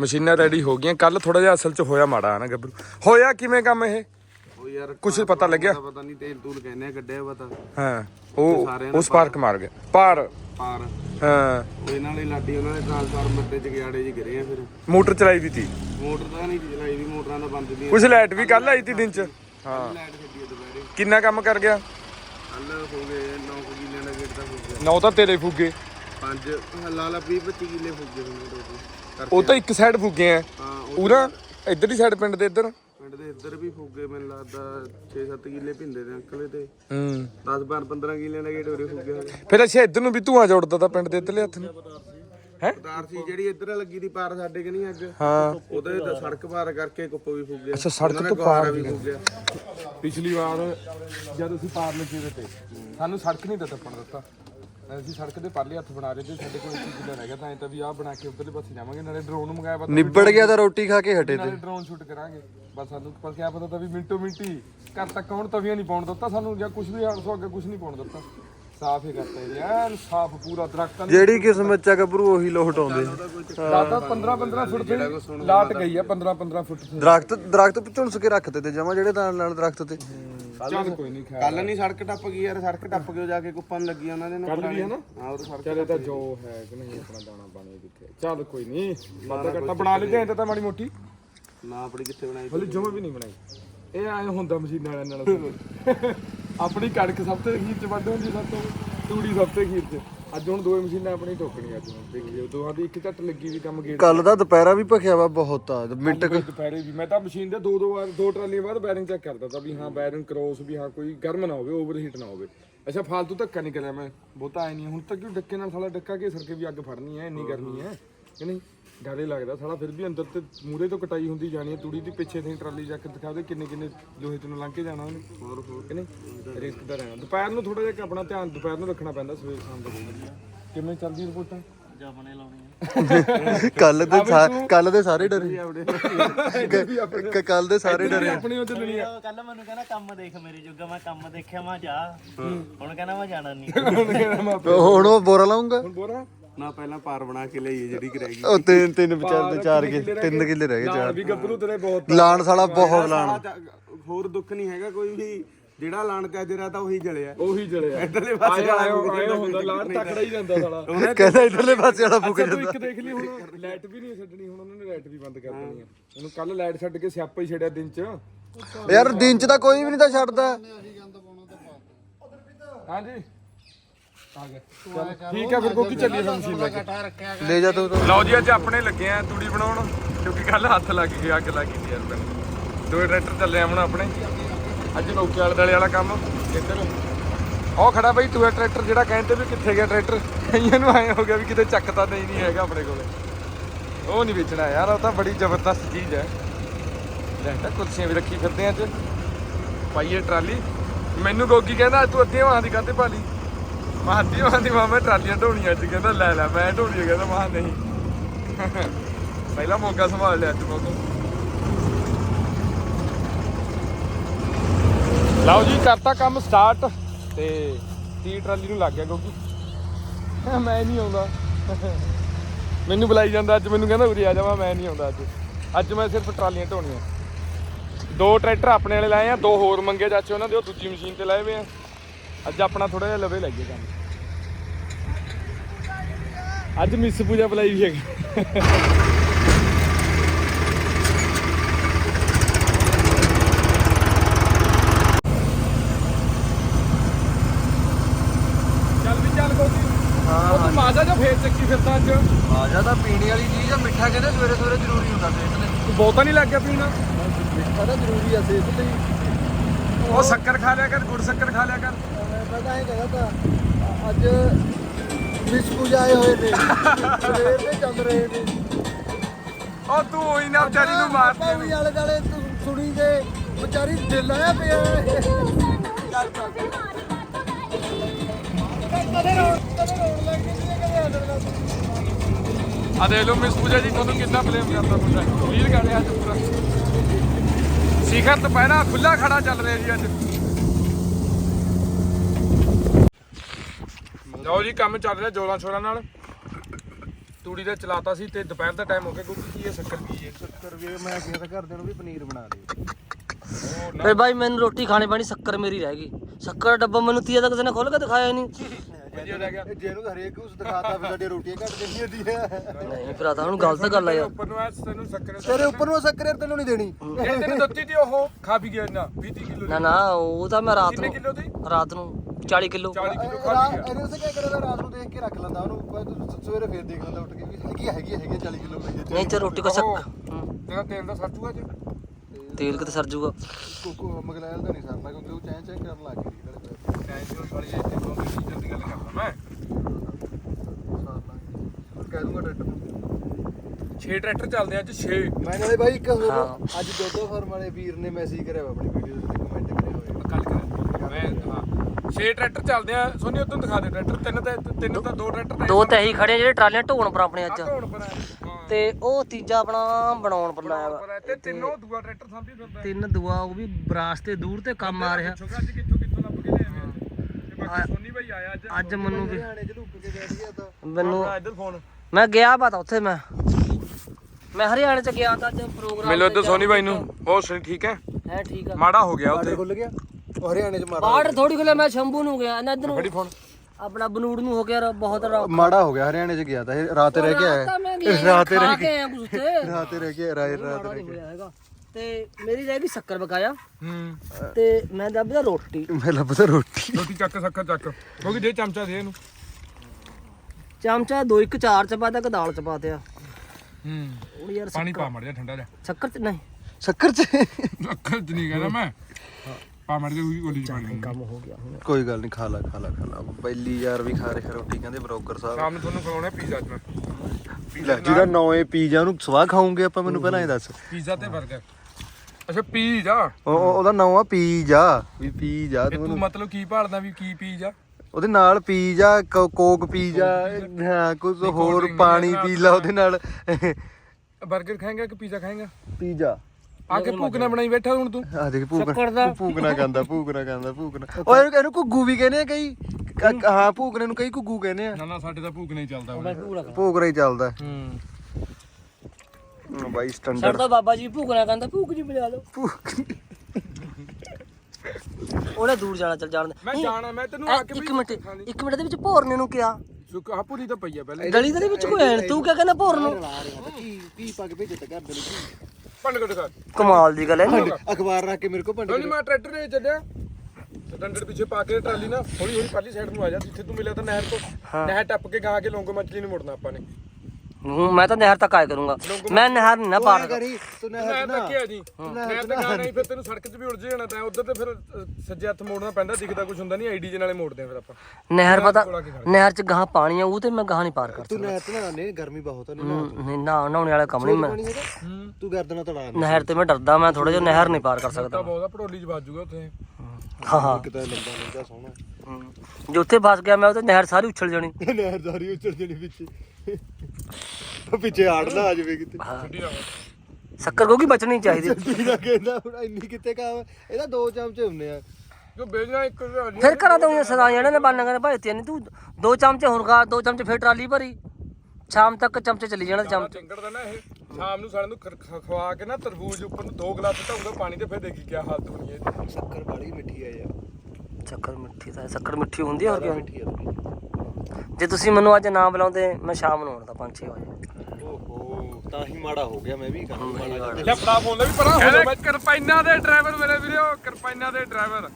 ਮਸ਼ੀਨਾਂ ਰੈਡੀ ਹੋ ਗਈਆਂ। ਕੱਲ ਥੋੜਾ ਜਿਹਾ ਅਸਲ ਚ ਹੋਇਆ ਮਾੜਾ ਨਾ ਗੱਭਰੂ? ਹੋਇਆ ਕਿਵੇਂ ਕੰਮ ਇਹ? ਉਹ ਯਾਰ ਕੁਛ ਪਤਾ ਲੱਗਿਆ? ਪਤਾ ਨਹੀਂ ਤੇਲ ਤੂਲ ਕਹਿੰਦੇ ਆ ਕੱਢਿਆ ਪਤਾ। ਹਾਂ ਉਹ ਉਹ ਸਪਾਰਕ ਮਾਰ ਗਿਆ ਪਾਰ। ਪਾਰ। ਹਾਂ। ਉਹ ਇਹਨਾਂ ਵਾਲੀ ਲਾਡੀ ਉਹਨਾਂ ਦੇ ਟ੍ਰਾਂਸਫਾਰਮਰ ਤੇ ਜਗਿਆੜੇ ਜੀ ਗਿਰੇ ਆ ਫਿਰ। ਮੋਟਰ ਚਲਾਈ ਦੀ ਤੀ। ਮੋਟਰ ਤਾਂ ਨਹੀਂ ਚਲਾਈ ਵੀ ਮੋਟਰਾਂ ਦਾ ਬੰਦ ਦੀਆਂ। ਕੁਛ ਲਾਈਟ ਵੀ ਕੱਲ ਆਈ ਤੀ ਦਿਨ ਚ। ਹਾਂ। ਲਾਈਟ ਛੱਡੀ ਆ ਦੁਪਹਿਰੇ। ਕਿੰਨਾ ਕੰਮ ਕਰ ਗਿਆ? ਕੱਲ ਹੋ ਗਏ 9 ਕਿੱਲਿਆਂ ਦਾ ਗੇਟ ਦਾ ਹੋ ਗਿਆ। ਨੌ ਤਾਂ ਤੇਰੇ ਫੁੱਗੇ। ਪੰਜ ਲਾ ਲਾ 20 25 ਕਿੱਲੇ ਹੋ ਗਏ ਹੁਣ ਟੋਟਲ ਉਹ ਤਾਂ ਇੱਕ ਸਾਈਡ ਫੁੱਗੇ ਆ ਪੂਰਾ ਇੱਧਰ ਹੀ ਸਾਈਡ ਪਿੰਡ ਦੇ ਇੱਧਰ। ਪਿੰਡ ਦੇ ਇੱਧਰ ਵੀ ਫੁੱਗੇ ਮੈਨੂੰ ਲੱਗਦਾ 6-7 ਕਿੱਲੇ ਭਿੰਦੇ ਦੇ ਅੰਕਲ ਤੇ ਹੂੰ। 10 12 15 ਕਿੱਲਿਆਂ ਦਾ ਗੇਟ ਉਰੇ ਫੁੱਗੇ ਹੋਏ। ਫਿਰ ਅੱਛਾ ਇੱਧਰ ਨੂੰ ਵੀ ਧੂਆਂ ਜੋੜਦਾ ਤਾਂ ਪਿੰਡ ਦੇ ਇੱਧਰਲੇ ਹੱਥ ਨੂੰ। ਹੈ? ਪਤਾਰ ਸੀ ਜਿਹੜੀ ਇੱਧਰ ਲੱਗੀ ਦੀ ਪਾਰ ਸਾਡੇ ਕਿ ਨਹੀਂ ਅੱਗ ਹਾਂ। ਉਹਦੇ ਤਾਂ ਸੜਕ ਪਾਰ ਕਰਕੇ ਕੁੱਪ ਵੀ ਫੁੱਗਿਆ ਅੱਛਾ, ਸੜਕ ਤੋਂ ਪਾਰ ਵੀ ਫੁੱਗਿਆ ਪਿਛਲੀ ਵਾਰ ਜਦ ਅਸੀਂ ਪਾਰ ਲੱਗੇ ਤੇ ਸਾਨੂੰ ਸੜਕ ਨਹੀਂ ਦਿੱਤਾ ਪਣ ਦਿੱਤਾ। ਅਸੀਂ ਸੜਕ ਦੇ ਪਰਲੇ ਹੱਥ ਬਣਾ ਰਹੇ ਤੇ ਸਾਡੇ ਕੋਲ ਇੱਕ ਕਿੱਲਾ ਰਹਿ ਗਿਆ ਤਾਂ ਐ ਤਾਂ ਵੀ ਆਹ ਬਣਾ ਕੇ ਉੱਧਰਲੇ ਪਾਸੇ ਜਾਵਾਂਗੇ ਨਾਲੇ ਡਰੋਨ ਮੰਗਾਇਆ ਪਤਾ ਨਿਬੜ ਗਿਆ ਤਾਂ ਰੋਟੀ ਖਾ ਕੇ ਹਟੇ ਤੇ। ਨਾਲੇ ਡਰੋਨ ਸ਼ੂਟ ਕਰਾਂਗੇ। ਬਸ ਸਾਨੂੰ ਪਰ ਕਿਆ ਪਤਾ ਤਾਂ ਵੀ ਮਿੰਟੋ ਮਿੰਟੀ ਘਰ ਤੱਕ ਕੌਣ ਤਵੀਆਂ ਨਹੀਂ ਪਾਉਣ ਦਿੱਤਾ ਸਾਨੂੰ ਜਾਂ ਕੁਝ ਵੀ 800 ਅੱਗੇ ਕੁਝ ਨਹੀਂ ਪਾਉਣ ਦਿੱਤਾ। ਸਾਫ਼ ਹੀ ਕਰਤਾ ਇਹ ਐਨ ਸਾਫ਼ ਪੂਰਾ ਦਰਖਤਾਂ ਜਿਹੜੀ ਕਿਸਮਤ ਚ ਆ ਗੱਭਰੂ ਉਹੀ ਲੋਟ ਆਉਂਦੇ। ਲਾਤਾ 15 15 ਫੁੱਟ ਤੇ ਲਾਟ ਗਈ ਆ 15 15 ਫੁੱਟ ਤੇ। ਦਰਖਤ ਦਰਖਤ ਝੁੰਸ ਕੇ ਰੱਖਦੇ ਤੇ ਜਮਾ ਜਿਹੜੇ ਨਾਲ ਦਰਖਤ ਤੇ। ਚੱਲ ਕੋਈ ਨਹੀਂ ਖੈਰ ਕੱਲ ਨਹੀਂ ਸੜਕ ਟੱਪ ਗਈ ਯਾਰ ਸੜਕ ਟੱਪ ਕੇ ਉਹ ਜਾ ਕੇ ਕੁੱਪਾਂ ਨੂੰ ਲੱਗੀ ਉਹਨਾਂ ਦੇ ਨਾਲ ਕੱਲ ਵੀ ਹੈ ਨਾ। ਹਾਂ ਉਹ ਸੜਕ ਚੱਲ ਇਹ ਤਾਂ ਜੋ ਹੈ ਕਿ ਨਹੀਂ ਆਪਣਾ ਦਾਣਾ ਪਾਣੀ ਕਿੱਥੇ। ਚੱਲ ਕੋਈ ਨਹੀਂ ਮਾਤਾ ਘਟਾ ਬਣਾ ਲੈਂਦੇ ਐ ਤਾਂ ਮਾੜੀ ਮੋਟੀ। ਨਾ ਆਪਣੀ ਕਿੱਥੇ ਬਣਾਈ ਹਲੇ ਜਮਾ ਵੀ ਨਹੀਂ ਬਣਾਈ। ਇਹ ਐ ਹੁੰਦਾ ਮਸ਼ੀਨਾਂ ਵਾਲਿਆਂ ਨਾਲ। ਆਪਣੀ ਕਣਕ ਸਭ ਤੋਂ ਅਖੀਰ ਚ ਵੱਢ ਹੁੰਦੀ ਸਭ ਤੋਂ ਤੂੜੀ ਸਭ ਤੋਂ ਅਖੀਰ ਚ। ਅੱਜ ਹੁਣ ਦੋਵੇਂ ਮਸ਼ੀਨਾਂ ਆਪਣੀ ਅੱਜ ਹੁਣ ਇੱਕ ਝੱਟ ਲੱਗੀ ਵੀ ਕੰਮ ਗੇੜ ਕੱਲ ਦਾ ਦੁਪਹਿਰਾ ਵੀ ਭਖਿਆ ਵਾ ਬਹੁਤ ਆ ਮਿੰਟ ਕੁ- ਦੁਪਹਿਰੇ ਵੀ ਮੈਂ ਤਾਂ ਮਸ਼ੀਨ ਦੇ ਦੋ ਦੋ ਵਾਰ ਦੋ ਟਰਾਲੀਆਂ ਬਾਅਦ ਬੈਰਿੰਗ ਚੈੱਕ ਕਰਦਾ ਤਾਂ ਵੀ ਹਾਂ ਬੈਰਿੰਗ ਕ੍ਰੋਸ ਵੀ ਹਾਂ ਕੋਈ ਗਰਮ ਨਾ ਹੋਵੇ ਓਵਰ ਹੀਟ ਨਾ ਹੋਵੇ। ਅੱਛਾ ਫਾਲਤੂ ਧੱਕਾ ਨਹੀਂ ਕਰਿਆ ਮੈਂ ਬਹੁਤਾ ਆਏ ਨਹੀਂ ਹੁਣ ਤੱਕ ਕਿਉਂ ਡੱਕੇ ਨਾਲ ਸਾਲਾ ਡੱਕਾ ਕੇ ਸਰਕੇ ਵੀ ਅੱਗ ਫੜਨੀ ਹੈ ਇੰਨੀ ਗਰਮੀ ਹੈ। ਕਿ ਨਹੀਂ? ਡਰੇ ਲੱਗਦਾ ਸਾਲਾ ਫਿਰ ਵੀ ਅੰਦਰ ਤੇ ਮੂਰੇ ਤੋਂ ਕਟਾਈ ਹੁੰਦੀ ਜਾਣੀ ਹੈ ਤੂੜੀ ਦੀ ਪਿੱਛੇ ਤੇ ਟਰਾਲੀ ਜਾ ਕੇ ਦਿਖਾ ਦੇ ਕਿੰਨੇ ਕਿੰਨੇ ਲੋਹੇ ਤੋਂ ਲੰਘ ਕੇ ਜਾਣਾ ਉਹਨੇ। ਹੋਰ ਹੋਰ। ਕਿ ਨਹੀਂ? ਰਿਸਕ ਦਾ ਰਹਿਣਾ। ਦੁਪਹਿਰ ਨੂੰ ਥੋੜਾ ਜਿਹਾ ਆਪਣਾ ਧਿਆਨ ਦੁਪਹਿਰ ਨੂੰ ਰੱਖਣਾ ਪੈਂਦਾ ਸਵੇਰ ਸ਼ਾਮ ਦਾ ਕਿਵੇਂ ਚੱਲਦੀ ਰਿਪੋਰਟਾਂ? ਕੱਲ ਦੇ ਕੱਲ ਦੇ ਸਾਰੇ ਡਰੇ। ਕੱਲ ਦੇ ਸਾਰੇ ਡਰੇ। ਆਪਣੀ ਉਹ ਚੱਲਣੀ ਆ। ਕੱਲ ਮੈਨੂੰ ਕਹਿੰਦਾ ਕੰਮ ਦੇਖ ਮੇਰੇ ਜੋਗਾ ਮੈਂ ਕੰਮ ਦੇਖਿਆ ਮੈਂ ਜਾ। ਹੁਣ ਕਹਿੰਦਾ ਮੈਂ ਜਾਣਾ ਨਹੀਂ ਹੁਣ ਉਹ ਬੋਰਾ ਲਾਉਂਗਾ ਹੁਣ ਬੋਰਾ? ਨਾ ਪਹਿਲਾਂ ਪਾਰ ਬਣਾ ਕੇ ਲਈਏ ਜਿਹੜੀ ਕਿ ਰਹਿ ਗਈ ਉਹ ਤਿੰਨ ਤਿੰਨ ਵਿਚਾਰ ਤੇ ਚਾਰ ਕੇ ਤਿੰਨ ਕਿੱਲੇ ਰਹਿ ਗਏ ਚਾਰ। ਵੀ ਗੱਭਰੂ ਤੇਰੇ ਬਹੁਤ ਲਾਣ ਸਾਲਾ ਬਹੁਤ ਲਾਣ। ਹੋਰ ਦੁੱਖ ਨਹੀਂ ਹੈਗਾ ਕੋਈ ਵੀ ਜਿਹੜਾ ਲਾਣ ਚੱਜ ਰਿਹਾ ਤਾਂ ਉਹੀ ਜਲਿਆ। ਉਹੀ ਜਲਿਆ। ਇੱਧਰਲੇ ਪਾਸੇ ਆਇਆ ਹੁੰਦਾ ਲਾੜ ਤਕੜਾ ਹੀ ਜਾਂਦਾ ਸਾਲਾ। ਕਹਿੰਦਾ ਇਧਰਲੇ ਪਾਸੇ ਵਾਲਾ ਫੁੱਕ ਤੂੰ ਇੱਕ ਦੇਖ ਲਈ ਹੁਣ ਲਾਈਟ ਵੀ ਨਹੀਂ ਛੱਡਣੀ ਹੁਣ ਉਹਨਾਂ ਨੇ ਲਾਈਟ ਵੀ ਬੰਦ ਕਰ ਦੇਣੀ ਆ। ਉਹਨੂੰ ਕੱਲ ਲਾਈਟ ਛੱਡ ਕੇ ਸਿਆਪਾ ਹੀ ਛੜਿਆ ਦਿਨ ਚ। ਯਾਰ ਦਿਨ ਚ ਤਾਂ ਕੋਈ ਵੀ ਨਹੀਂ ਤਾਂ ਛੱਡਦਾ। ਹਾਂਜੀ। ਠੀਕ ਆ ਫਿਰ ਕੋਕੀ ਚੱਲੀਏ ਫਿਰ ਮਸ਼ੀਨ ਲੈ ਕੇ। ਲੈ ਜਾ ਤੂੰ ਲਓ ਜੀ ਅੱਜ ਆਪਣੇ ਲੱਗੇ ਆ ਤੂੜੀ ਬਣਾਉਣ ਕਿਉਂਕਿ ਕੱਲ ਹੱਥ ਲੱਗ ਗਿਆ ਅੱਗ ਲੱਗ ਗਈ ਯਾਰ ਪਿੰਡ ਦੋ ਟਰੈਕਟਰ ਚੱਲੇ ਆ ਹੁਣ ਆਪਣੇ। ਅੱਜ ਲੋਕੇ ਵਾਲੇ ਦਾਲੇ ਵਾਲਾ ਕੰਮ ਇੱਧਰ। ਉਹ ਖੜਾ ਬਈ ਤੂੰ ਟਰੈਕਟਰ ਜਿਹੜਾ ਕਹਿੰਦੇ ਵੀ ਕਿੱਥੇ ਗਿਆ ਟਰੈਕਟਰ ਕਈਆਂ ਨੂੰ ਐ ਹੋ ਗਿਆ ਵੀ ਕਿਤੇ ਚੱਕਦਾ ਨਹੀਂ ਨਹੀਂ ਹੈਗਾ ਆਪਣੇ ਕੋਲੇ। ਉਹ ਨਹੀਂ ਵੇਚਣਾ ਯਾਰ ਉਹ ਤਾਂ ਬੜੀ ਜ਼ਬਰਦਸਤ ਚੀਜ਼ ਹੈ। ਲੈ ਤਾਂ ਕੁਰਸੀਆਂ ਵੀ ਰੱਖੀ ਫਿਰਦੇ ਆ ਅੱਜ। ਪਾਈਏ ਟਰਾਲੀ। ਮੈਨੂੰ ਗੋਗੀ ਕਹਿੰਦਾ ਤੂੰ ਅੱਧੀਆਂ ਵਾਹਾਂ ਦੀ ਕਾਹਤੇ ਪਾ ਲਈ। ਮੈਂ ਅੱਧੀ ਵਾਹਾਂ ਦੀ ਮਾਂ ਮੈਂ ਟਰਾਲੀਆਂ ਢੋਣੀਆਂ ਅੱਜ ਕਹਿੰਦਾ ਲੈ ਲੈ, ਮੈਂ ਢੋਣੀ ਕਹਿੰਦਾ ਮਾਂ ਨਹੀਂ। ਪਹਿਲਾ ਮੌਕਾ ਸੰਭਾਲ ਲਿਆ ਅੱਜ ਮੌਕਾ ਲਓ ਜੀ, ਕਰਤਾ ਕੰਮ ਸਟਾਰਟ ਤੇ ਤੀ ਟਰਾਲੀ ਨੂੰ ਲੱਗ ਗਿਆ ਕਿਉਂਕਿ ਮੈਂ ਨਹੀਂ ਆਉਂਦਾ। ਮੈਨੂੰ ਬੁਲਾਈ ਜਾਂਦਾ ਅੱਜ, ਮੈਨੂੰ ਕਹਿੰਦਾ ਉਰੇ ਆ ਜਾਵਾਂ ਮੈਂ ਨਹੀਂ ਆਉਂਦਾ ਅੱਜ। ਅੱਜ ਮੈਂ ਸਿਰਫ ਟਰਾਲੀਆਂ ਢੋਣੀਆਂ। ਦੋ ਟਰੈਕਟਰ ਆਪਣੇ ਵਾਲੇ ਲਾਏ ਆ, ਦੋ ਹੋਰ ਮੰਗੇ, ਚਾਚੇ ਉਹਨਾਂ ਦੇ, ਉਹ ਦੂਜੀ ਮਸ਼ੀਨ ਤੇ ਲਾਏ ਹੋਏ ਆ। ਅੱਜ ਆਪਣਾ ਥੋੜਾ ਜਿਹਾ ਲਵੇ ਲੱਗੇ ਕੰਮ। ਅੱਜ ਮਿਸ ਪੂਜਾ ਬੁਲਾਈ ਵੀ ਹੈਗੀ। ਚੱਲ ਵੀ ਚੱਲ ਕੋਈ ਉਹ ਤੂੰ ਮਾਜਾ ਜਾਂ ਫੇਰ ਚੱਕੀ ਫਿਰਦਾ ਅੱਜ? ਆਜਾ ਤਾਂ ਪੀਣੀ ਵਾਲੀ ਚੀਜ਼ ਆ ਮਿੱਠਾ ਕਹਿੰਦੇ ਸਵੇਰੇ ਸਵੇਰੇ ਜ਼ਰੂਰੀ ਹੁੰਦਾ ਸਿਹਤ ਲਈ। ਤੂੰ ਬਹੁਤਾ ਨਹੀਂ ਲੱਗ ਗਿਆ ਪੀਣਾ? ਮਿੱਠਾ ਤਾਂ ਜ਼ਰੂਰੀ ਆ ਸਿਹਤ ਲਈ। ਉਹ ਸ਼ੱਕਰ ਖਾ ਲਿਆ ਕਰ ਗੁੜ ਸ਼ੱਕਰ ਖਾ ਲਿਆ ਕਰ। ਮੈਂ ਤਾਂ ਇਹ ਕਹਿੰਦਾ ਤਾਂ ਅੱਜ ਮਿਸ ਪੂਜਾ ਆਏ ਹੋਏ ਨੇ। ਸਵੇਰ ਦੇ ਚੱਲ ਰਹੇ ਨੇ। ਉਹ ਤੂੰ ਹੋਈ ਨਾ ਵਿਚਾਰੀ ਨੂੰ ਮਾਰਦੀ ਆਪਾਂ ਵੀ ਆਲੇ ਦੁਆਲੇ ਤੂੰ ਸੁਣੀ ਜੇ ਵਿਚਾਰੀ ਦਿਲ ਆਇਆ ਪਿਆ। ਹੈ। ਕਦੇ ਰੋਣ ਕਦੇ ਰੋਣ ਲੱਗ ਜਾਂਦੀ ਹੈ ਕਦੇ ਹੱਸਣ ਲੱਗ ਜਾਂਦੀ ਹੈ। ਆ ਦੇਖ ਲਓ ਮਿਸ ਪੂਜਾ ਜੀ ਤੁਹਾਨੂੰ ਕਿੰਨਾ ਬਲੇਮ ਕਰਦਾ ਮੁੰਡਾ ਕਲੀਅਰ ਕਰ ਰਿਹਾ ਅੱਜ ਪੂਰਾ। ਸਿਖਰ ਦੁਪਹਿਰਾ ਖੁੱਲਾ ਖੜਾ ਚੱਲ ਰਿਹਾ ਜੀ ਅੱਜ। ਲਓ ਜੀ ਕੰਮ ਚੱਲ ਰਿਹਾ ਜੋਰਾਂ ਸ਼ੋਰਾਂ ਨਾਲ। ਤੂੜੀ ਦੇ ਚਲਾਤਾ ਸੀ ਤੇ ਦੁਪਹਿਰ ਦਾ ਟਾਈਮ ਹੋ ਗਿਆ ਕਿਉਂਕਿ ਕੀ ਇਹ ਸ਼ੱਕਰ ਵੀ ਹੈ? ਸ਼ੱਕਰ ਵੀ ਮੈਂ ਕਿਹਾ ਤਾਂ ਘਰਦਿਆਂ ਨੂੰ ਵੀ ਪਨੀਰ ਬਣਾ ਦੇ। ਨਾ ਫਿਰ ਬਾਈ ਮੈਨੂੰ ਰੋਟੀ ਖਾਣੇ ਪੈਣੀ ਸ਼ੱਕਰ ਮੇਰੀ ਰਹਿ ਗਈ। ਸ਼ੱਕਰ ਦਾ ਡੱਬਾ ਮੈਨੂੰ ਤੀਆ ਤੱਕ ਕਿਸੇ ਨੇ ਖੋਲ ਕੇ ਦਿਖਾਇਆ ਹੀ ਨਹੀਂ। ਵਧੀਆ ਲੱਗ ਗਿਆ। ਜਿਹਨੂੰ ਹਰੇਕ ਉਸ ਦਿਖਾਤਾ ਫਿਰ ਸਾਡੀ ਰੋਟੀਆਂ ਘੱਟ ਜਾਂਦੀਆਂ ਹੁੰਦੀਆਂ। ਨਹੀਂ ਭਰਾਤਾ ਹੁਣ ਗਲਤ ਗੱਲ ਆ ਯਾਰ। ਉੱਪਰ ਨੂੰ ਆ ਤੈਨੂੰ ਸ਼ੱਕਰ ਤੇਰੇ ਉੱਪਰ ਨੂੰ ਸ਼ੱਕਰ ਯਾਰ ਤੈਨੂੰ ਨਹੀਂ ਦੇਣੀ। ਜਿਹੜੀ ਤੈਨੂੰ ਦਿੱਤੀ ਤੀ ਉਹ ਖਾ ਵੀ ਗਿਆ ਨਾ 20 ਕਿਲੋ ਨਾ ਨਾ ਉਹ ਤਾਂ ਮੈਂ ਰਾਤ ਨੂੰ ਕਿਲੋ ਦੀ? ਰਾਤ ਨੂੰ 40 ਕਿਲੋ। 40 ਕਿਲੋ ਖਾ ਗਿਆ ਇਹਨੇ ਉਸੇ ਕਿਆ ਕਰਦਾ ਰਾਤ ਨੂੰ ਦੇਖ ਕੇ ਰੱਖ ਲੈਂਦਾ ਉਹਨੂੰ। ਸਵੇਰੇ ਫੇਰ ਦੇਖ ਲੈਂਦਾ ਉੱਠ ਕੇ ਵੀ ਹੈਗੀ ਹੈਗੀ ਹੈਗੀ ਆ, 40 ਕਿਲੋ ਨਹੀਂ ਤੇ ਰੋਟੀ ਕੋ ਸ਼ੱਕ ਹੂੰ, ਤੇਰਾ ਤੇਲ ਦਾ ਸਰਚੂਗਾ ਜੀ ਤੇਲ ਕਿਤੇ ਸਰ ਜੂਗਾ। ਕੋਕੋ ਮਗਲੈਲ ਦਾ ਨਹੀਂ ਸਰਨਾ ਕਿਉਂਕਿ ਉਹ ਚੈਂ ਚੈਂ ਕਰਨ ਲੱਗ ਗਈ ਜਿਹੜੇ ਟੈਂਸ਼ਨ ਵਾਲੀ ਇੱਥੇ ਤੋਂ ਮੇਰੀ ਇੱਜ਼ਤ ਦੀ ਗੱਲ ਕਰਦਾ ਮੈਂ। ਕਹਿ ਦੂੰਗਾ ਟਰੈਕਟਰ ਨੂੰ। 6 ਟਰੈਕਟਰ ਚੱਲਦੇ ਆ ਅੱਜ 6 ਮੈਂ ਨਾਲੇ ਬਾਈ ਇੱਕ ਹੋਰ। ਅੱਜ ਦੋਦੋ ਫਾਰਮ ਵਾਲੇ ਵੀਰ ਨੇ ਮੈਸੇਜ ਕਰਿਆ ਵਾ ਆਪਣੀ ਵੀਡੀਓ ਤੇ ਕਮੈਂਟ ਕਰਿਆ ਹੋਇਆ। ਕੱਲ ਕਰ। ਮੈਂ ਹਾਂ। 6 ਟਰੈਕਟਰ ਚੱਲਦੇ ਆ। ਸੋਨੀ ਉਦੋਂ ਦਿਖਾ ਦੇ ਟਰੈਕਟਰ। ਤਿੰਨ ਤਾਂ ਤਿੰਨ ਤਾਂ ਦੋ ਟਰੈਕਟਰ ਦੋ ਤੇ ਹੀ ਖੜੇ ਜਿਹੜੇ ਟਰਾਲੀਆਂ ਢੋਣ ਪਰ ਆਪਣੇ ਅੱਜ। ਧੋਣ ਪਰ ਤੇ ਉਹ ਤੀਜਾ ਆਪਣਾ ਬਣਾਉਣ ਪਰ ਲਾਇਆ ਵਾ ਤੇ ਤਿੰਨੋਂ ਦੂਆ ਟਰੈਕਟਰ ਸਾਂਭੀ ਫਿਰਦਾ। ਤਿੰਨ ਦੁਆ ਉਹ ਵੀ ਬਰਾਸ ਤੇ ਦੂਰ ਤੇ ਕੰਮ ਆ ਰਿਹਾ। ਅੱਜ ਕਿੱਥੋਂ ਕਿੱਥੋਂ ਲੱਭ ਕੇ ਲਿਆਵੇ ਅੱਜ ਤੇ ਬਾਕੀ ਸੋਨੀ ਭਾਈ ਆਇਆ ਅੱਜ। ਅੱਜ ਮੈਨੂੰ ਵੀ ਹਰਿਆਣੇ ਚ ਲੁੱਕ ਕੇ ਬੈਠ ਗਿਆ ਤਾਂ। ਮੈਨੂੰ ਆਪਣਾ ਇੱਧਰ ਫੋਨ। ਮੈਂ ਗਿਆ ਪਤਾ ਉੱਥੇ ਮੈਂ। ਮੈਂ ਹਰਿਆਣੇ ਚ ਗਿਆ ਤਾਂ ਅੱਜ ਪ੍ਰੋਗਰਾਮ ਮਿਲੋ ਇੱਧਰ ਸੋਨੀ ਭਾਈ ਨੂੰ। ਬਹੁਤ ਸਹੀ ਠੀਕ ਹੈ? ਹੈ ਠੀਕ ਆ। ਮਾੜਾ ਹੋ ਗਿਆ ਉੱਥੇ। ਖੁੱਲ ਗਿਆ। ਉਹ ਹਰਿਆਣੇ ਚ ਮਾਰ ਬਾਰਡਰ ਥੋੜੀ ਖਲੇ ਮੈਂ ਸ਼ੰਭੂ ਨੂੰ ਗਿਆ। ਨਾ ਇੱਧਰ ਨੂੰ ਫੜੀ ਫੋਨ। ਆਪਣਾ ਬਨੂੜ ਨੂੰ ਹੋ ਗਿਆ ਰ- ਬਹੁਤ ਮਾੜਾ ਹੋ ਗਿਆ ਹਰਿਆਣੇ ਚ ਗਿਆ ਤਾਂ ਇਹ ਰਾਤ ਰਹਿ ਕੇ ਆਇਆ। ਰਾਤ ਰਹਿ ਕੇ ਆਇਆ ਕੇ ਰਾਤ ਰਹਿ ਕੇ ਰਾਤ ਰਾਤ ਮਾੜਾ ਨਹੀਂ ਹੋਇਆ ਹੈਗਾ। ਤੇ ਮੇਰੀ ਰਹਿ ਗਈ ਸ਼ੱਕਰ ਬਕਾਇਆ। ਹੂੰ। ਤੇ ਮੈਂ ਦੱਬਦਾ ਰੋਟੀ। ਮੈਂ ਲੱਭਦਾ ਰੋਟੀ। ਰੋਟੀ ਚੱਕ ਸੱਕਰ ਚੱਕ। ਕਿਉਂਕਿ ਦੇ ਚਮਚਾ ਦੇ ਇਹਨੂੰ। ਚਮਚਾ ਦੋ ਇੱਕ ਚਾਰ ਚ ਪਾਤਾ ਕਿ ਦਾਲ ਚ ਪਾਤਿਆ ਹੂੰ। ਉਹ ਯਾਰ ਪਾਣੀ ਪਾ ਮੜ ਜਾ ਠੰਡਾ ਜਾ ਸ਼ੱਕਰ ਚ ਨਹੀਂ। ਸ਼ੱਕਰ ਚ? ਅੱਖਰ ਚ ਨਹੀਂ ਕਹਿੰਦਾ ਮੈਂ। ਪਾ ਮੜ ਜਾ ਉਹੀ ਗੋਲੀ ਚ ਪਾਣੀ ਕੰਮ ਹੋ ਗਿਆ ਹੁਣ। ਕੋਈ ਗੱਲ ਨਹੀਂ ਖਾ ਲਾ ਖਾ ਲਾ ਖਾ ਲਾ। ਪਹਿਲੀ ਯਾਰ ਵੀ ਖਾ ਰਿਹਾ ਰੋਟੀ ਕਹਿੰਦੇ ਬਰੋਕਰ ਸਾਹਿਬ। ਸ਼ਾਮ ਨੂੰ ਤੁਹਾਨੂੰ ਖਵਾਉਣਾ ਪੀਜ਼ਾ ਅੱਜ ਮੈਂ। ਲੈ ਜਿਹੜਾ ਨੌਵੇਂ ਪੀਜ਼ਾ ਉਹਨੂੰ ਸਵਾਹ ਖਾਉਂਗੇ ਆਪਾਂ? ਮੈਨੂੰ ਪਹਿਲਾਂ ਇਹ ਦੱਸ। ਪੀਜ਼ਾ ਤੇ 버ਗਰ ਅੱਛਾ ਪੀਜ਼ਾ? ਉਹ- ਉਹ- ਉਹਦਾ ਨਾਮ ਆ ਪੀਜ਼ਾ। ਵੀ ਪੀਜ਼ਾ ਇਹ ਤੂੰ ਤੂੰ ਮੈਨੂੰ ਮਤਲਬ ਕੀ ਭਾਲਦਾ ਵੀ ਕੀ ਪੀਜ਼ਾ? ਉਹਦੇ ਨਾਲ ਪੀਜ਼ਾ ਕੋ- ਕੋਕ ਪੀਜ਼ਾ ਹਾਂ ਕੁਝ ਹੋਰ drink ਪਾਣੀ ਪੀ ਲਾ ਉਹਦੇ ਨਾਲ। 버ਗਰ ਖਾਏਗਾ ਕਿ ਪੀਜ਼ਾ ਖਾਏਗਾ? ਪੀਜ਼ਾ। ਆ ਕੇ ਨਾ ਬਣਾਈ ਬੈਠਾ ਹੁਣ ਤੂੰ। ਆ ਦੇਖ ਭੂਕ ਸ਼ੱਕਰ ਦਾ। ਭੂਕਣਾ ਕਹਿੰਦਾ ਭੂਕਣਾ ਕਹਿੰਦਾ ਭੂਕਣਾ ਓਏ ਇਹਨੂੰ ਇਹਨੂੰ ਘੁੱਗੂ ਵੀ ਕਹਿੰਦੇ ਆ ਕਈ। ਕ- ਹਾਂ। ਭੂਕਣੇ ਨੂੰ ਕਈ ਘੁੱਗੂ ਕਹਿੰਦੇ ਆ। ਨਾ ਨਾ ਸਾਡੇ ਤਾਂ ਭੁੱਖ ਨਹੀਂ ਚੱਲਦਾ ਹੁਣ ਭੂਕਣਾ ਹੀ ਚੱਲਦਾ। ਹੂੰ। ਹਾਂ ਬਾਈ ਸਟੈਂਡਰਡ ਤਾਂ ਬਾਬਾ ਜੀ ਭੂਗਣਾ ਕਹਿੰਦਾ ਭੂਕ ਜੀ ਬਜਾ ਲਓ। ਉਹਨੇ ਦੂਰ ਜਾਣਾ ਚੱਲ ਜਾਣ ਦੇ। ਮੈਂ ਨਹੀਂ, ਜਾਣਾ ਮੈਂ ਤੈਨੂੰ ਐ, ਆ ਕੇ ਇੱਕ ਮਿੰਟ ਇੱਕ ਮਿੰਟ ਦੇ ਵਿੱਚ ਭੋਰਨੇ ਨੂੰ ਕਿਹਾ। ਸੁੱਕ ਆ ਪੂਰੀ ਤਾਂ ਪਈ ਆ ਪਹਿਲੇ। ਗਲੀ ਦੇ ਵਿੱਚ ਕੋਈ ਹੈ ਨੀ, ਤੂੰ ਕਿਆ ਕਹਿੰਦਾ ਭੋਰਨ ਨੂੰ? ਕੱਢ ਕਰ। ਕਮਾਲ ਦੀ ਗੱਲ ਹੈ ਨਾ। ਅਖਬਾਰ ਰੱਖ ਕੇ ਮੇਰੇ ਕੋ ਭੰਡ ਨਹੀਂ ਮੈਂ ਟਰੈਕਟਰ ਦੇ ਚੱਲਿਆ? ਡੰਡਰ ਪਿੱਛੇ ਪਾ ਕੇ ਟਰਾਲੀ ਨਾ ਹੌਲੀ ਹੌਲੀ ਪਰਲੀ ਸਾਈਡ ਨੂੰ ਆ ਜਾ ਜਿੱਥੇ ਤੂੰ ਮਿਲਿਆ ਤਾਂ ਨਹਿਰ ਤੋਂ। ਨਹਿਰ ਟੱਪ ਕੇ ਗਾਂ ਕੇ ਲੌਂਗੋ ਮੱਛਲੀ ਨੂੰ ਮੁੜਨਾ ਆਪਾਂ ਨੇ। ਹੂੰ, ਮੈਂ ਤਾਂ ਨਹਿਰ ਤੱਕ ਆਇਆ ਕਰੂੰਗਾ। ਮੈਂ ਨਹਿਰ ਨਹੀਂ ਨਾ ਪਾਰ ਕਰੀ ਤੂੰ ਨਹਿਰ ਚ ਨਾ ਤੱਕ ਹੀ ਆ ਜੀ ਨਹਿਰ ਤੱਕ ਆ ਨਹੀਂ ਫਿਰ ਤੈਨੂੰ ਸੜਕ 'ਚ ਵੀ ਉਲਝ ਜਾਣਾ ਤਾਂ ਉਧਰ ਤੇ ਫਿਰ ਅ, ਸੱਜੇ ਹੱਥ ਮੋੜਨਾ ਪੈਂਦਾ ਦਿਖਦਾ ਕੁਝ ਹੁੰਦਾ ਨਹੀਂ ਆਈਡੀ ਦੇ ਨਾਲੇ ਮੋੜਦੇ ਆ ਫਿਰ ਆਪਾਂ। ਨਹਿਰ ਪਤਾ ਨਹਿਰ ਚ ਗਾਹ ਪਾਣੀ ਆ ਉਹ ਤੇ ਮੈਂ ਗਾਹ ਨਹੀਂ ਪਾਰ ਕਰ ਤੂੰ ਨਹਿਰ ਚ ਨਾ ਨੇ ਗਰਮੀ ਬਹੁਤ ਆ ਨਹੀਂ ਸਕਦਾ ਨਹੀਂ ਨਾ ਨਹਾਉਣੇ ਵਾਲਾ ਕੰਮ ਨਹੀਂ ਮੈਂ। ਹੈਗਾ ਤੂੰ ਗਰਦਨਾ ਤੜਾ ਨਹਿਰ ਤੇ ਮੈਂ ਡਰਦਾ ਮੈਂ ਥੋੜਾ ਜਿਹਾ ਨਹਿਰ ਨਹੀਂ ਪਾਰ ਕਰ ਸਕਦਾ ਤਾਂ ਬਹੁਤਾ ਪੜੋਲੀ 'ਚ ਵੱਜ ਜੂਗਾ ਉੱਥੇ। ਹਾਂ ਹਾਂ। ਕਿਤਾ ਲੰਬਾ ਲੰਬਾ ਸੋਹਣਾ। ਹੂੰ। ਜੇ ਉੱਥੇ ਫਸ ਗਿਆ ਮੈਂ ਉਹ ਤੇ ਨਹਿਰ ਸਾਰੀ ਉਛਲ ਜਾਣੀ। ਨਹਿਰ ਸਾਰੀ ਉੱਚੜ ਜਣੀ ਵਿੱਚ। ਪਿੱਛੇ ਆੜ ਨਾ ਆ ਜਾਵੇ ਕਿਤੇ। ਸ਼ੱਕਰ ਕਿਉਂਕਿ ਬਚਣੀ ਚਾਹੀਦੀ? ਇਹਦਾ ਕਹਿੰਦਾ ਹੁਣ ਇੰਨੀ ਕਿਤੇ ਕਾਮ ਇਹਦਾ ਦੋ ਚਮਚੇ ਹੁੰਦੇ ਆ। ਜੋ ਵੇਚਣਾ ਇੱਕ ਫਿਰ ਕਰਾਂ ਤਾਂ ਸਦਾ ਜਿਹੜੇ ਨੇ ਬਾਨਾਂ ਕਹਿੰਦੇ ਭਾਈ ਤੈਨੂੰ ਤੂੰ ਦੋ ਚਮਚੇ ਹੁਣ ਖਾ ਦੋ ਚਮਚੇ ਫਿਰ ਟਰਾਲੀ ਭਰੀ। ਸ਼ਾਮ ਤੱਕ ਚਮਚੇ ਚੱਲੀ ਜਾਣਾ ਚਮਚੇ। ਚੰਗੜ ਦਾ ਨਾ ਇਹ ਸ਼ਾਮ ਨੂੰ ਸਾਰਿਆਂ ਨੂੰ ਖ- ਖਵਾ ਕੇ ਨਾ ਤਰਬੂਜ ਉੱਪਰ ਨੂੰ ਦੋ ਗਲਾਸ ਢਾਉਂਦਾ ਪਾਣੀ ਤੇ ਫਿਰ ਦੇਖੀ ਕੀ ਹਾਲਤ ਬਣੀ ਹੈ। ਇਹਦੀ ਸ਼ੱਕਰ ਵਾਲੀ ਮਿੱਠੀ ਆ ਯਾਰ। ਸ਼ੱਕਰ ਮਿੱਠੀ ਤਾਂ ਹੈ, ਸ਼ੱਕਰ ਮਿੱਠੀ ਹੁੰਦੀ ਹੈ ਹੋਰ ਕੀ ਮਿੱਠੀ ਆ। ਥੋੜੀ ਜੇ ਤੁਸੀਂ ਮੈਨੂੰ ਅੱਜ ਨਾ ਬੁਲਾਉਂਦੇ ਮੈਂ ਸ਼ਾਮ ਨੂੰ ਆਉਂਦਾ 5-6 ਵਜੇ। ਓਹੋ ਤਾਂ ਹੀ ਮਾੜਾ ਹੋ ਗਿਆ ਮੈਂ ਵੀ ਕੰਮ ਮਾੜਾ ਲੈ ਫੜਾ ਫੋਨ ਵੀ ਪਰਾਂ ਹੋ ਜਾ ਕਿਰਪਾਈਨਾ ਦੇ ਡਰਾਈਵਰ ਮੇਰੇ ਵੀਰੋ ਕਿਰਪਾਈਨਾ ਦੇ ਡਰਾਈਵਰ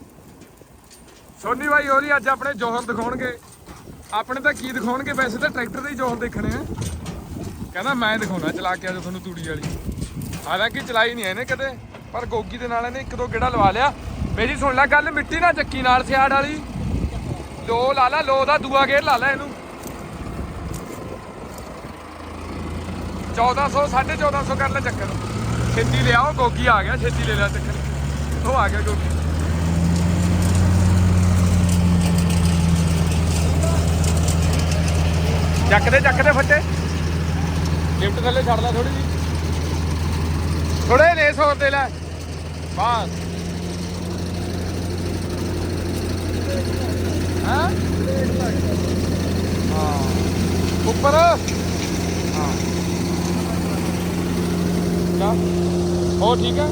ਸੋਨੀ ਭਾਈ ਹੋਰੀ ਅੱਜ ਆਪਣੇ ਜੋਹਰ ਦਿਖਾਉਣਗੇ। ਆਪਣੇ ਤਾਂ ਕੀ ਦਿਖਾਉਣਗੇ? ਵੈਸੇ ਤਾਂ ਟਰੈਕਟਰ ਦੇ ਹੀ ਜੋਹਰ ਦੇਖਣੇ ਆ। ਕਹਿੰਦਾ ਮੈਂ ਦਿਖਾਉਣਾ ਚਲਾ ਕੇ ਅੱਜ ਤੁਹਾਨੂੰ ਤੂੜੀ ਵਾਲੀ। ਹਾਲਾਂਕਿ ਚਲਾਈ ਨਹੀਂ ਇਹਨੇ ਕਦੇ ਪਰ ਗੋਗੀ ਦੇ ਨਾਲ ਇਹਨੇ ਇੱਕ ਦੋ ਗੇੜਾ ਲਵਾ ਲਿਆ। ਮੇਰੀ ਸੁਣ ਲੈ ਗੱਲ ਮਿੱਟੀ ਨਾ ਚੱਕੀ ਨਾਲ ਸਿਆੜ ਵਾਲੀ। ਲੋ, ਲਾ ਲਾ, ਲੋ ਦਾ ਦੂਆ ਗੇਰ ਲਾ ਲੈ ਇਹਨੂੰ। 1400 1450 ਕਰ ਲੈ ਚੱਕਰ। ਛੇਤੀ ਲਿਆਓ ਗੋਗੀ ਆ ਗਿਆ, ਛੇਤੀ ਲੈ ਲੈ ਚੱਕਰ। ਉਹ ਆ ਗਿਆ ਗੋਗੀ। ਚੱਕਦੇ ਚੱਕਦੇ ਫੱਟੇ। ਲਿਫਟ ਥੱਲੇ ਛੱਡ ਲੈ ਥੋੜੀ ਜੀ ਥੋੜੇ ਰੇਸ ਹੋਰ ਦੇ ਲੈ। ਬਸ। ਹਾਂ। ਹਾਂ। ਉੱਪਰ। ਹਾਂ। ਚਾ ਹੋ ਠੀਕ ਹੈ?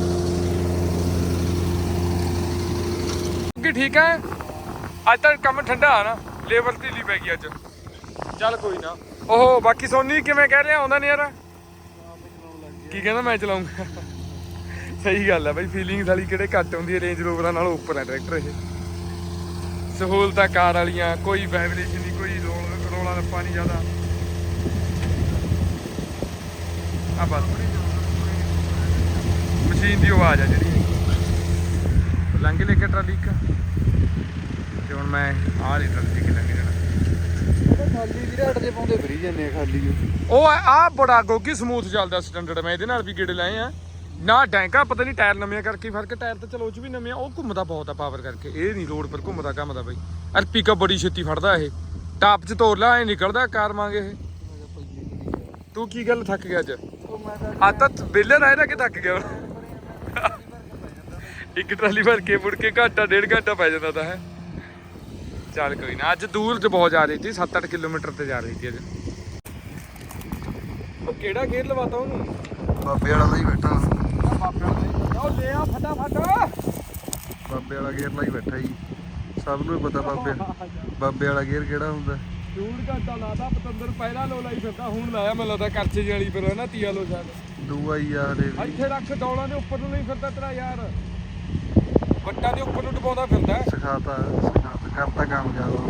ਕਿ ਠੀਕ ਹੈ। ਅੱਜ ਤਾਂ ਕੰਮ ਠੰਡਾ ਆ ਨਾ। ਲੇਬਰ ਢੀਲੀ ਪੈ ਗਈ ਅੱਜ। ਚੱਲ ਕੋਈ ਨਾ। ਓਹੋ, ਬਾਕੀ ਸੋਨੀ ਕਿਵੇਂ ਕਹਿ ਰਿਹਾ? ਆਉਂਦਾ ਨਹੀਂ ਯਾਰ? ਕੀ ਕਹਿੰਦਾ? ਮੈਂ ਚਲਾਉਂਗਾ ਸਹੀ ਗੱਲ ਹੈ ਬਾਈ। ਫੀਲਿੰਗਸ ਵਾਲੀ ਕਿਹੜੇ ਘੱਟ ਹੁੰਦੀ ਹੈ? ਰੇਂਜ ਰੋਵਰਾਂ ਨਾਲੋਂ ਉੱਪਰ ਹੈ ਟਰੈਕਟਰ ਇਹ। ਸਹੂਲਤਾਂ ਕਾਰ ਵਾਲੀਆਂ ਕੋਈ ਵਾਈਬ੍ਰੇਸ਼ਨ ਨਹੀਂ ਕੋਈ ਰੋਲ ਰੱਪਾ ਨਹੀਂ ਜ਼ਿਆਦਾ। ਆ ਬਸ। ਮਸ਼ੀਨ ਦੀ ਆਵਾਜ਼ ਆ ਜਿਹੜੀ। ਲੰਘ ਲੈ ਕੇ ਟਰਾਲੀ ਇੱਕ। ਤੇ ਹੁਣ ਮੈਂ ਆਹ ਲਈ ਟਰਾਲੀ ਕਿ ਲੰਘ ਜਾਣਾ। ਖਾਲੀ ਵੀਰੇ ਅੱਡ ਦੇ ਪਾਉਂਦੇ ਫਰੀ ਜਾਂਦੇ ਆ ਖਾਲੀ। ਉਹ ਆ ਬੜਾ ਗੋਗੀ ਸਮੂਥ ਚੱਲਦਾ ਸਟੈਂਡਰਡ ਮੈਂ ਇਹਦੇ ਨਾਲ ਵੀ ਗੇੜੇ ਲਾਏ ਆ। ਨਾ ਡੈਂਕਾ ਪਤਾ ਨਹੀਂ ਟਾਇਰ ਨਵੇਂ ਕਰਕੇ ਫ਼ਰਕ, ਟਾਇਰ ਤਾਂ ਚਲੋ ਚ ਵੀ ਨਵੇਂ ਆ ਉਹ ਘੁੰਮਦਾ ਬਹੁਤ ਆ ਪਾਵਰ ਕਰਕੇ। ਇਹ ਨਹੀਂ ਰੋਡ ਪਰ ਘੁੰਮਦਾ ਘੁੰਮਦਾ ਬਈ। ਅਰ ਪਿਕਅਪ ਬੜੀ ਛੇਤੀ ਫੜਦਾ ਇਹ। ਟਾਪ ਚ ਤੋੜ ਲਾ, ਐ ਨਿਕਲਦਾ, ਕਾਰ ਮੰਗੇ ਇਹ। ਤੂੰ ਕੀ ਗੱਲ ਥੱਕ ਗਿਆ ਅੱਜ? ਆ ਤਾਂ ਵਿਹਲੇ ਰਹਿ ਰਹਿ ਕੇ ਥੱਕ ਗਿਆ ਇੱਕ ਟਰਾਲੀ ਭਰ ਕੇ ਮੁੜ ਕੇ ਘੰਟਾ, ਡੇਢ ਘੰਟਾ ਪੈ ਜਾਂਦਾ ਤਾਂ ਹੈ। ਚੱਲ ਕੋਈ ਨਾ, ਅੱਜ ਦੂਰ ਚ ਬਹੁਤ ਜਾ ਰਹੀ ਸੀ 7-8 ਕਿਲੋਮੀਟਰ ਤੇ ਜਾ ਰਹੀ ਸੀ ਅੱਜ। ਉਹ ਕਿਹੜਾ ਗੇਅਰ ਲਵਾਤਾ ਉਹਨੂੰ? ਬਾਬੇ ਵਾਲਾ ਲਈ ਬੈਠਾ। ਉਹ ਲੈ ਆ ਫਟਾਫਟ ਬਾਬੇ ਵਾਲਾ ਗੇਅਰ ਲਾਈ ਬੈਠਾ ਜੀ। ਸਭ ਨੂੰ ਹੀ ਪਤਾ ਬਾਬੇ ਬਾਬੇ ਵਾਲਾ ਗੇਅਰ ਕਿਹੜਾ ਹੁੰਦਾ? ਡੂੜ ਘੰਟਾ ਲਾਦਾ ਪਤੰਦਰ ਪਹਿਲਾਂ ਲੋ ਲਾਈ ਫਿਰਦਾ ਹੁਣ ਲਾਇਆ ਮੈਨੂੰ ਲੱਗਦਾ ਕਰਚੇ ਵਾਲੀ ਪਰ ਹੈ ਨਾ ਤੀਆ ਲੋ ਸ਼ਾਇਦ। ਦੂਆ ਹੀ ਹਲੇ ਵੀ। ਇੱਥੇ ਰੱਖ ਡੌਲਾਂ ਦੇ ਉੱਪਰ ਨੂੰ ਨਹੀਂ ਫਿਰਦਾ ਤੇਰਾ ਯਾਰ। ਵੱਟਾਂ ਦੇ ਉੱਪਰ ਨੂੰ ਡਬਾਉਂਦਾ ਫਿਰਦਾ। ਸਿਖਾਤਾ ਸਿਖਾਤਾ ਕਰਤਾ ਕੰਮ ਜ਼ਿਆਦਾ।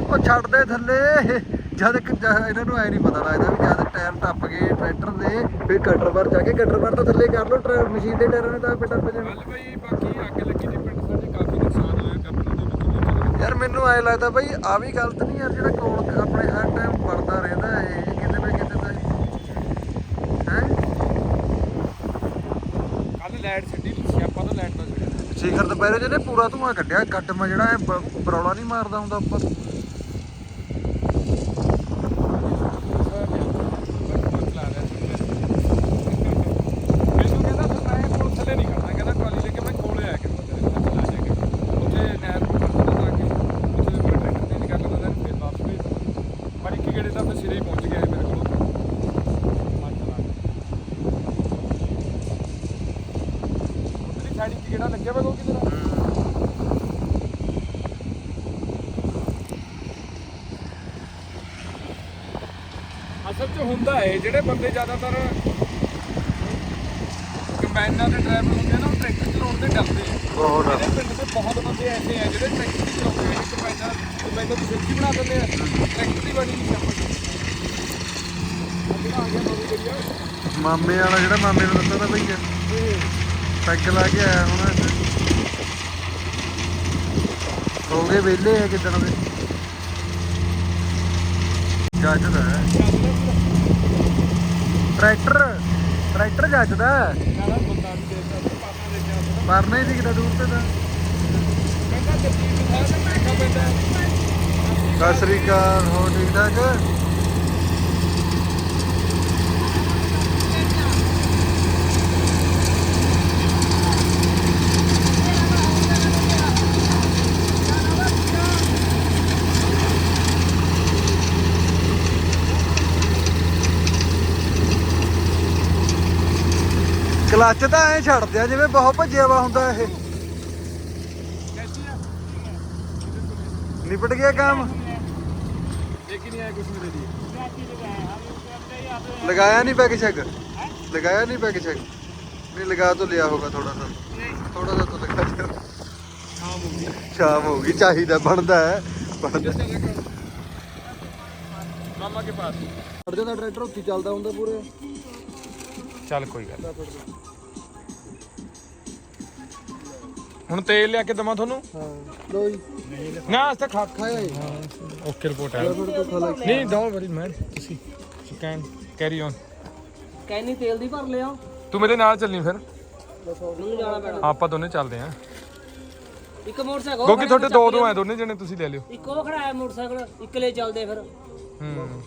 ਉਹ ਛੱਡ ਦੇ ਥੱਲੇ। ਜਦ ਜ- ਇਹਨਾਂ ਨੂੰ ਐ ਨਹੀਂ ਪਤਾ ਲੱਗਦਾ ਵੀ ਜਦ ਟਾਇਰ ਟੱਪ ਗਏ ਟਰੈਕਟਰ ਦੇ ਫਿਰ ਕਟਰ ਬਾਰ ਜਾ ਕੇ ਕਟਰ ਬਾਰ ਤੋਂ ਥੱਲੇ ਕਰ ਲਓ ਟਰੈ- ਮਸ਼ੀਨ ਦੇ ਟਾਇਰਾਂ ਨੇ ਤਾਂ ਆਪੇ ਟੱਪ ਜਾਣਾ। ਗੱਲ ਬਈ ਬਾਕੀ ਅੱਗ ਲੱਗੀ ਦੀ ਪਿੰਡ ਸਾਡੇ ਕਾਫੀ ਨੁਕਸਾਨ ਹੋਇਆ ਕੰਪਨੀ ਦੇ ਵਿੱਚ ਵੀ ਚਲੋ ਯਾਰ ਮੈਨੂੰ ਐ ਲੱਗਦਾ ਬਈ ਆ ਵੀ ਗਲਤ ਨਹੀਂ ਯਾਰ ਜਿਹੜਾ ਕੋਲ ਆਪਣੇ ਹਰ ਟਾਈਮ ਵਰਦਾ ਰਹਿੰਦਾ ਇਹ ਕਿਤੇ ਨਾ ਕਿਤੇ ਤਾਂ ਹੈ? ਕੱਲ ਲਾਈਟ ਛੱਡੀ ਨਹੀਂ ਸੀ ਆਪਾਂ ਤਾਂ ਲਾਈਟ ਦਾ ਛੱਡਿਆ। ਸਿਖਰ ਦੁਪਹਿਰੇ ਜਿਹਨੇ ਪੂਰਾ ਧੂਆਂ ਕੱਢਿਆ ਗੱਟ ਮਾ ਜਿਹੜਾ ਇਹ ਬ- ਬਰੌਲਾ ਨਹੀਂ ਮਾਰਦਾ ਹੁੰਦਾ ਉੱਪਰ ਮੈਨੂੰ ਕਹਿੰਦਾ ਫਿਰ ਮੈਂ ਕੋਲ ਥੱਲੇ ਨਹੀਂ ਕਰਨਾ ਕਹਿੰਦਾ ਟਰਾਲੀ ਲੈ ਕੇ ਮੈਂ ਕੋਲੇ ਆਇਆ ਕਿ ਤੇਰੇ ਨਾਲ ਚਲਾ ਜਾ ਕੇ ਉੱਥੇ ਨਹਿਰ ਨੂੰ ਕਰਦਾ ਤਾਂ ਕਿ ਉੱਥੇ ਦੇ ਟਰੈਕਟਰ ਚੇਂਜ ਕਰ ਲੈਂਦਾ ਤਾਂ ਫਿਰ ਵਾਪਸ ਭੇਜ ਦਿੰਦਾ। ਪਰ ਇੱਕ ਗੇੜੇ ਤਾਂ ਸਿਰੇ ਹੀ ਪਹੁੰਚ ਗਿਆ ਮੇਰੇ ਕੋਲ? ਮੈਂ ਚਲਾ ਗਿਆ ਉਧਰਲੀ ਸਾਈਡ ਇੱਕ ਗੇੜਾ ਲੱਗਿਆ ਵਾ ਕੋਈ ਕਿਧਰ ਅਸਲ 'ਚ ਹੁੰਦਾ ਹੈ ਜਿਹੜੇ ਬੰਦੇ ਜ਼ਿਆਦਾਤਰ ਕੰਬਾਈਨਾਂ ਦੇ ਡਰਾਈਵਰ ਹੁੰਦੇ ਆ ਨਾ ਉਹ ਟਰੈਕਟਰ ਚਲਾਉਣ ਦੇ ਡਰਦੇ ਆ। ਬਹੁਤ ਪਿੰਡ ਦੇ ਬਹੁਤ ਬੰਦੇ ਐਸੇ ਆ ਜਿਹੜੇ ਟਰੈਕਟਰ ਚਲਾਉਂਦੇ ਬਣਾ ਦਿੰਦੇ ਆ। ਟਰੈਕਟਰ ਦੀ ਬਣੀ ਨਹੀਂ ਸਮਝਦੇ ਜਿਹੜਾ ਆ ਗਿਆ ਨਵੀਂ ਗੱਡੀ ਮਾਮੇ ਵਾਲਾ ਜਿਹੜਾ ਮਾਮੇ ਨੂੰ ਦੱਸਦਾ ਤਾਂ ਬਈ ਪੈਗ ਲਾ ਕੇ ਆਇਆ ਹੁਣ। ਹੋ ਗਏ ਵਿਹਲੇ ਆ ਕਿਦਣ ਦੇ। ਜੱਜਦਾ ਟਰੈਕਟਰ ਟਰੈਕਟਰ ਜੱਜਦਾ ਮਰਨਾ ਹੀ ਦਿਖਦਾ ਦੂਰ ਤੇ ਤਾਂ ਕਹਿੰਦਾ ਜੱਤੀ ਦਿਖਾ ਤੇ ਮੈਂ ਕਾ ਪੈਂਦਾ ਸਤਿ ਸ੍ਰੀ ਅਕਾਲ ਹੋ ਠੀਕ ਠਾਕ? ਕਲੱਚ ਤਾਂ ਐ ਛੱਡਦੇ ਆ ਜਿਵੇਂ ਬਹੁਤ ਭੱਜਿਆ ਵਾ ਹੁੰਦਾ ਇਹ। ਨਿਪਟ ਗਿਆ ਕੰਮ? ਲੇਕਿਨ ਇਹ ਕੁਝ ਮੇਰੇ ਲਈ लगाया नहीं पैक चेक लगाया नहीं पैक चेक नहीं लगा तो लिया होगा थोड़ा सा थोड़ा सा तो लगा दिया ਸ਼ਾਮ ਹੋ ਗਈ शाम होगी चाहिए बनता है बनता ਮਾਮਾ ਕੇ ਪਾਸ ਅਰਜਨ ਦਾ ਟਰੈਕਟਰ ਉੱਤੀ ਚੱਲਦਾ ਹੁੰਦਾ ਪੂਰੇ ਚੱਲ ਕੋਈ ਗੱਲ ਹੁਣ ਤੇਲ ਲਿਆ ਕੇ ਦਵਾਂ ਤੁਹਾਨੂੰ ਹਾਂ ਲੋ ਜੀ ਨਾ ਅਸ ਤਾਂ ਖਾ ਖਾਇਆ ਜੀ ਓਕੇ ਰਿਪੋਰਟ ਹੈ ਨਹੀਂ ਡੋਂਟ ਵਰੀ ਮੈਨ ਤੁਸੀਂ ਯੂ ਕੈਨ ਕੈਰੀ ਔਨ ਕੈਨੀ ਤੇਲ ਦੀ ਭਰ ਲਿਆ ਤੂੰ ਮੇਰੇ ਨਾਲ ਚੱਲਣੀ ਫਿਰ। ਮੈਨੂੰ ਜਾਣਾ ਪੈਣਾ। ਆਪਾਂ ਦੋਨੇ ਚੱਲਦੇ ਆਂ। ਇੱਕ ਮੋਟਰਸਾਈਕਲ ਕਿਉਂਕਿ ਤੁਹਾਡੇ ਦੋ ਦੋ ਐ ਦੋਨੇ ਜਣੇ ਤੁਸੀਂ ਲੈ ਲਿਓ। ਇੱਕ ਉਹ ਖੜਾ ਹੈ ਮੋਟਰਸਾਈਕਲ ਇਕਲੇ ਚੱਲਦੇ ਫਿਰ। ਹੂੰ।